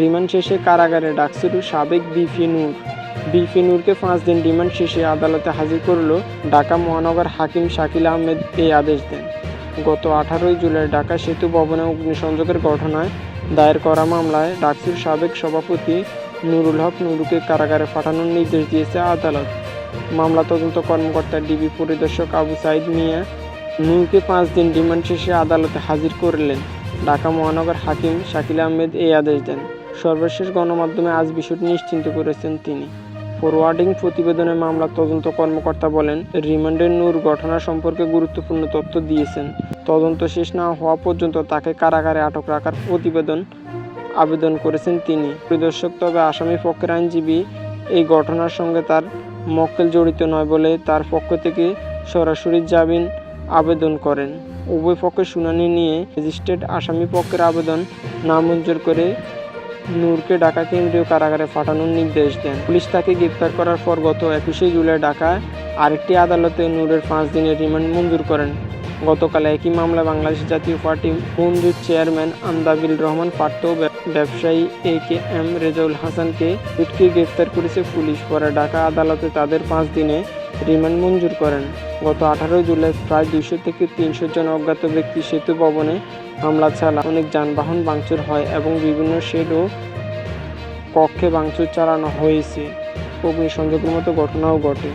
Remand শেষে কারাগারে ডাকছিল সাবেক বিপি নূর। বিপি নূরকে পাঁচ দিন রিমান্ড শেষে আদালতে হাজির করল ঢাকা মহানগর হাকিম শাকিল আহমেদ এই আদেশ দেন। গত আঠারোই জুলাই ঢাকা সেতু ভবনে অগ্নিসংযোগের ঘটনায় দায়ের করা মামলায় ডাকসুর সাবেক সভাপতি নুরুল হক নুরুকে কারাগারে পাঠানোর নির্দেশ দিয়েছে আদালত। মামলা তদন্ত কর্মকর্তা ডিবি পরিদর্শক আবু সাইদ মিয়া নূরকে পাঁচ দিন রিমান্ড শেষে আদালতে হাজির করলেন। ঢাকা মহানগর হাকিম শাকিল আহমেদ এই আদেশ দেন। সর্বশেষ গণমাধ্যমে আজ বিষয়টি নিশ্চিন্ত করেছেন তিনি। ফরওয়ার্ডিং প্রতিবেদনে মামলা তদন্ত কর্মকর্তা বলেন রিমান্ডের নূর ঘটনা সম্পর্কে গুরুত্বপূর্ণ তথ্য দিয়েছেন। তদন্ত শেষ না হওয়া পর্যন্ত তাকে কারাগারে আটক রাখার প্রতিবেদন আবেদন করেছেন তিনি। পরিদর্শক তবে আসামি পক্ষের আইনজীবী এই ঘটনার সঙ্গে তার মক্কেল জড়িত নয় বলে তার পক্ষ থেকে সরাসরি জামিন আবেদন করেন। উভয় পক্ষের শুনানি নিয়ে ম্যাজিস্ট্রেট আসামি পক্ষের আবেদন নামঞ্জুর করে নূরকে ঢাকা কেন্দ্রীয় কারাগারে পাঠানোর নির্দেশ দেন। পুলিশ তাকে গ্রেপ্তার করার পর গত একুশে জুলাই ঢাকায় আরেকটি আদালতে নূরের পাঁচ দিনের রিমান্ড মঞ্জুর করেন। গতকাল একই মামলা বাংলাদেশ জাতীয় পার্টি বন্ধুর চেয়ারম্যান আমদাবিল রহমান পার্থ ব্যবসায়ী এ কে এম রেজাউল হাসানকে দুটকে গ্রেপ্তার করেছে পুলিশ। পরে ঢাকা আদালতে তাদের পাঁচ দিনে রিমান্ড মঞ্জুর করেন। গত আঠারোই জুলাই প্রায় দুইশো থেকে তিনশো জন অজ্ঞাত ব্যক্তি সেতু ভবনে হামলা ছাড়া অনেক যানবাহন ভাঙচুর হয় এবং বিভিন্ন শেড ও কক্ষে ভাঙচুর চালানো হয়েছে। অগ্নিসংযোগের মতো ঘটনাও ঘটে।